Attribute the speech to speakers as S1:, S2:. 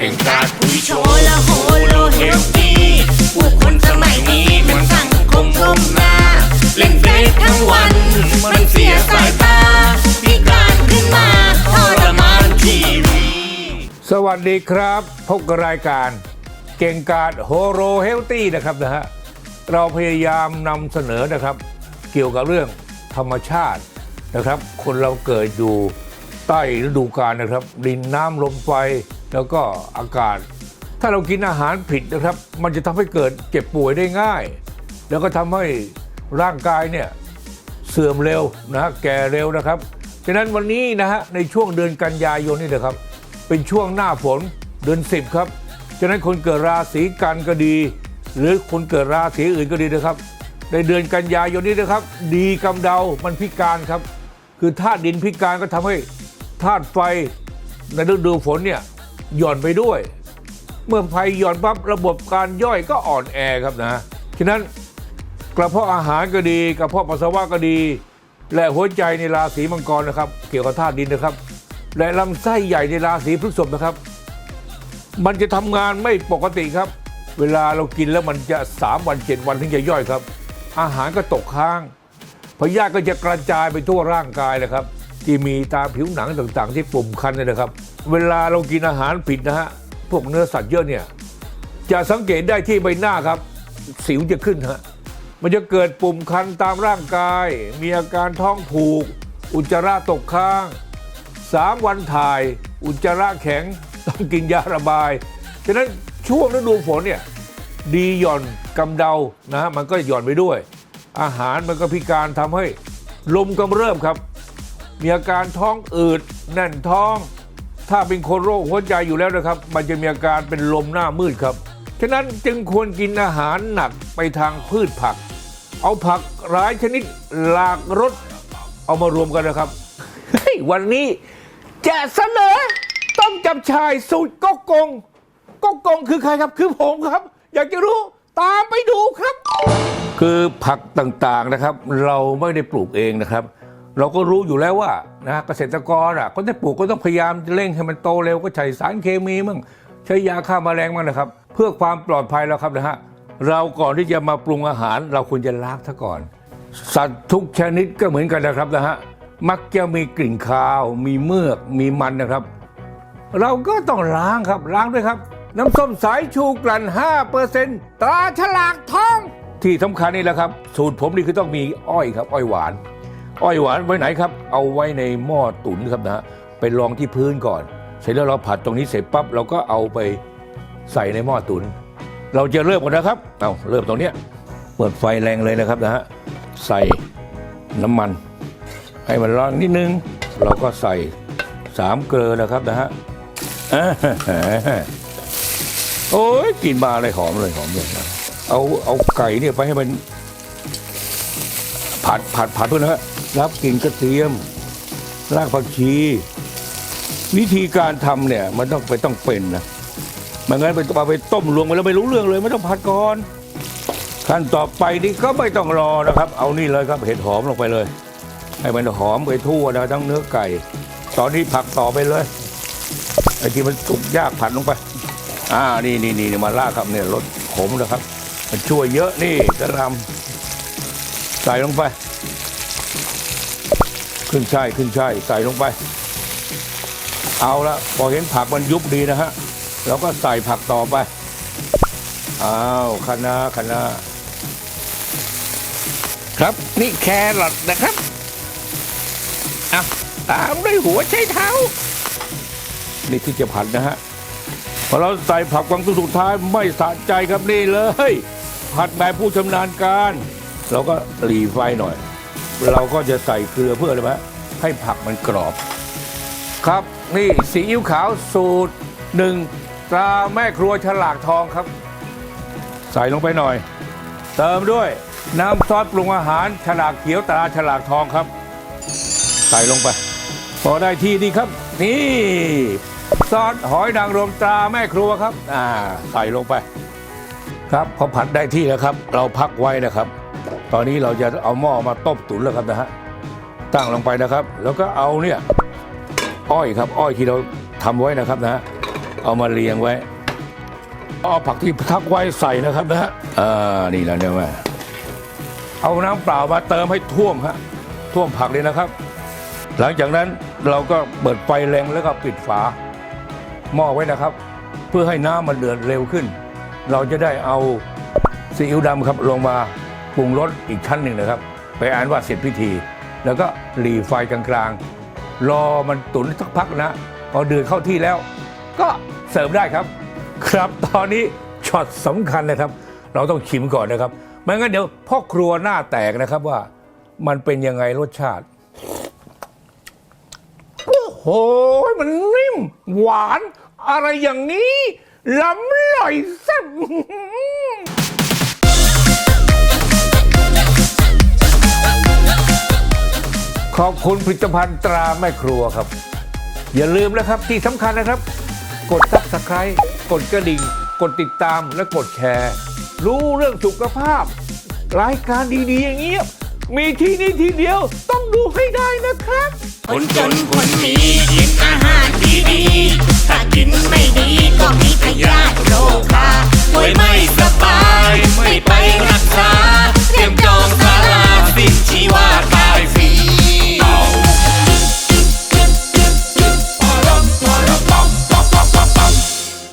S1: เก่งกาจคุยโชว์
S2: ว์ละโหโลเฮลตี้ผู้คนสมัยนี้มันสั่งคมก้มหน้า เล่นเฟซทั้งวัน มันเสียสายตาพิการขึ้นมาทรมานทีวี
S3: สวัสดีครับพบกับรายการ เก่งกาดโฮโรเฮลตี้นะครับนะฮะเราพยายามนำเสนอนะครับ เกี่ยวกับเรื่องธรรมชาตินะครับ คนเราเกิดอยู่ใต้ฤดูกาลนะครับดินน้ำลมไฟ แล้วก็อากาศ ถ้าเรากินอาหารผิดนะครับ มันจะทำให้เกิดเจ็บป่วยได้ง่าย แล้วก็ทำให้ร่างกายเนี่ยเสื่อมเร็วนะแก่เร็วนะครับฉะนั้นวันนี้นะฮะในช่วงเดือนกันยายนนี่นะครับ เป็นช่วงหน้าฝนเดือน10ครับฉะนั้นคนเกิดราศีกันก็ดี หรือคนเกิดราศีอื่นก็ดีนะครับ ในเดือนกันยายนนี้นะครับ ดีกำเดามันพิการครับ คือธาตุดินพิการก็ทำให้ธาตุไฟในฤดูฝนเนี่ย หย่อนไปด้วย เมื่อไฟหย่อนปั๊บระบบการย่อยก็อ่อนแอครับนะฉะนั้นกระเพาะอาหารก็ดี กระเพาะปัสสาวะก็ดี และหัวใจในราศีมังกรนะครับ เกี่ยวกับธาตุดินนะครับ และลำไส้ใหญ่ในราศีพฤษภนะครับ มันจะทำงานไม่ปกติครับ เวลาเรากินแล้วมันจะ 3 วัน 7 วันถึงจะย่อยครับ อาหารก็ตกค้างพยาธิก็จะกระจายไปทั่วร่างกายนะครับ ที่มีตามผิวหนังต่างๆ ที่ปุ่มคันเนี่ยนะครับ เวลาเรากินอาหารผิดนะฮะพวกเนื้อสัตว์เยอะเนี่ยจะสังเกตได้ที่ใบหน้าครับ สิวจะขึ้นฮะมันจะเกิดปุ่มคันตามร่างกาย มีอาการท้องผูก อุจจาระตกค้างสามวันถ่าย อุจจาระแข็งต้องกินยาระบายฉะนั้นช่วงฤดูฝนเนี่ยดีหย่อนกำเดานะฮะมันก็หย่อนไปด้วย อาหารมันก็พิการทำให้ลมกำเริบครับ มีอาการท้องอืดแน่นท้อง ถ้าเป็นคนโรคหัวใจอยู่แล้วนะครับ มันจะมีอาการเป็นลมหน้ามืดครับ ฉะนั้นจึงควรกินอาหารหนักไปทางพืชผัก เอาผักหลายชนิดหลากรสเอามารวมกันนะครับวันนี้จะเสนอต้มจับชายสูตรก๊กกงก๊กกงคือใครครับ คือผมครับ อยากจะรู้ตามไปดูครับ คือผักต่างๆนะครับ เราไม่ได้ปลูกเองนะครับ เราก็รู้อยู่แล้วว่านะเกษตรกรอะก็ได้ปลูกก็ต้องพยายามเร่งให้มันโตเร็วก็ใช้สารเคมีมั่งใช้ยาฆ่าแมลงมั่งนะครับ เพื่อความปลอดภัยแล้วครับนะฮะเราก่อนที่จะมาปรุงอาหาร เราควรจะล้างซะก่อน สัตว์ทุกชนิดก็เหมือนกันนะครับนะฮะมักจะมีกลิ่นคาว มีเมือก มีมันนะครับ เราก็ต้องล้างครับล้างด้วยครับ น้ำส้มสายชูกลั่น 5%ตราฉลากทอง ที่สำคัญนี่แหละครับ สูตรผมนี่คือต้องมีอ้อยครับ อ้อยหวาน อ้อยหวานไว้ไหนครับ เอาไว้ในหม้อตุ๋นครับนะฮะไปรองที่พื้นก่อน เสร็จแล้วเราผัดตรงนี้เสร็จปั๊บเราก็เอาไปใส่ในหม้อตุ๋นเราจะเริ่มกันนะครับเอาเริ่มตรงเนี้ยเปิดไฟแรงเลยนะครับนะฮะใส่น้ำมัน ให้มันร้อนนิดนึง เราก็ใส่สามเกลือนะครับนะฮะโอ้ยกลินมาเลยหอมเลยหอมเลยนะเอาเอาไก่เนี่ยไปให้มันผัดผัดผัดเพื่อนนะฮะ รับกลิ่นกระเทียม รากผักชี วิธีการทำเนี่ยมันต้องไปต้องเป็นนะไมันงั้นไปเอาไปต้มรวมไปแล้วไม่รู้เรื่องเลยไม่ต้องผัดก่อนขั้นต่อไปนี่ก็ไม่ต้องรอนะครับ เอานี่เลยครับเห็ดหอมลงไปเลย ให้มันหอมไปทั่วนะทั้งเนื้อไก่ ตอนนี้ผักต่อไปเลยไอ้ที่มันสุกยากผัดลงไป อ่านี่นี่นี่มาล่าครับเนี่ยรสขมนะครับ มันช่วยเยอะนี่กระหลำใส่ลงไป ขึ้นช่ายขึ้นช่ายใส่ลงไป เอาละพอเห็นผักมันยุบดีนะฮะเราก็ใส่ผักต่อไปอ้าวคะน้าคะน้าครับนี่แครอทนะครับอะตามด้วยหัวใช้เท้า นี่ที่จะผัดนะฮะพอเราใส่ผักกวางตุ้งสุดท้ายไม่สะใจครับนี่เลย ผัดแบบผู้ชำนาญการ เราก็หลีไฟหน่อย เราก็จะใส่เกลือเพื่ออะไรไหมให้ผักมันกรอบ ครับนี่ซีอิ๊วขาวสูตรหนึ่งตราแม่ครัวฉลากทองครับ ใส่ลงไปหน่อย เติมด้วยน้ำซอสปรุงอาหารฉลากเขียวตราฉลากทองครับ ใส่ลงไป พอได้ที่นี่ครับ นี่ซอสหอยนางรมตราแม่ครัวครับ อ่า ใส่ลงไป ครับพอผัดได้ที่แล้วครับ เราพักไว้นะครับ ตอนนี้เราจะเอาหม้อมาต้มตุ๋นแล้วครับนะฮะตั้งลงไปนะครับ แล้วก็เอาเนี่ยอ้อยครับอ้อยที่เราทำไว้นะครับนะฮะเอามาเรียงไว้เอาผักที่ทักไว้ใส่นะครับนะฮะอ่านี่แล้วเนี่ยแม่เอาน้ำเปล่ามาเติมให้ท่วมฮะท่วมผักเลยนะครับ หลังจากนั้นเราก็เปิดไฟแรงแล้วก็ปิดฝาหม้อไว้นะครับ เพื่อให้น้ำมันเดือดเร็วขึ้น เราจะได้เอาซีอิ๊วดำครับลงมา ปรุงรสอีกชั้นหนึ่งนะครับ ไปอ่านว่าเสร็จพิธี แล้วก็หลีไฟกลางๆ รอมันตุ๋นสักพักนะพอเดือดเข้าที่แล้ว ก็เสิร์ฟได้ครับ ครับตอนนี้ช็อตสำคัญเลยครับ เราต้องชิมก่อนนะครับไม่งั้นเดี๋ยวพ่อครัวหน้าแตกนะครับว่ามันเป็นยังไงรสชาติโอ้โหมันนิ่ม หวาน อะไรอย่างนี้ล้ำลอยแซ่บ ขอบคุณผลิตภัณฑ์ตราแม่ครัวครับ อย่าลืมนะครับที่สำคัญนะครับ กดซับสไคร b ์กดกระดิ่ง กดติดตามและกดแชร์ รู้เรื่องสุขภาพ รายการดีๆ อย่างเงี้ยมีที่นี่ที่เดียวต้องดูให้ได้นะครับ
S2: คนจนคนมีกินอาหารดีๆถ้ากินไม่ดีก็มีพยาธิโรคราป่วยไม่สบาย